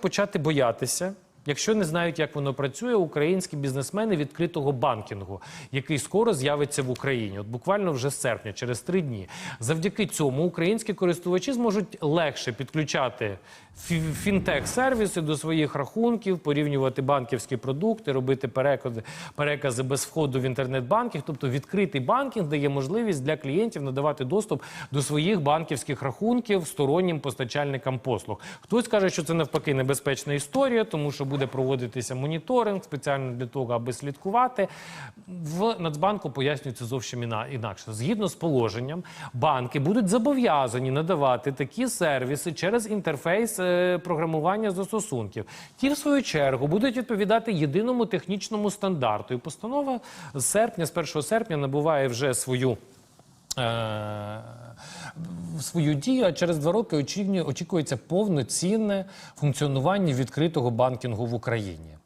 почати боятися. Якщо не знають, як воно працює, українські бізнесмени відкритого банкінгу, який скоро з'явиться в Україні, от буквально вже з серпня, через три дні. Завдяки цьому українські користувачі зможуть легше підключати фі- фінтех-сервіси до своїх рахунків, порівнювати банківські продукти, робити перекази, перекази без входу в інтернет-банкінг. Тобто відкритий банкінг дає можливість для клієнтів надавати доступ до своїх банківських рахунків стороннім постачальникам послуг. Хтось каже, що це навпаки небезпечна історія, тому що буде проводитися моніторинг спеціально для того, аби слідкувати. В Нацбанку пояснюється зовсім іна- інакше. Згідно з положенням, банки будуть зобов'язані надавати такі сервіси через інтерфейс е, програмування застосунків. Ті, в свою чергу, будуть відповідати єдиному технічному стандарту. І постанова з серпня, з 1 серпня, набуває вже свою. е, Свою дію, а через два роки очікує- очікується повноцінне функціонування відкритого банкінгу в Україні.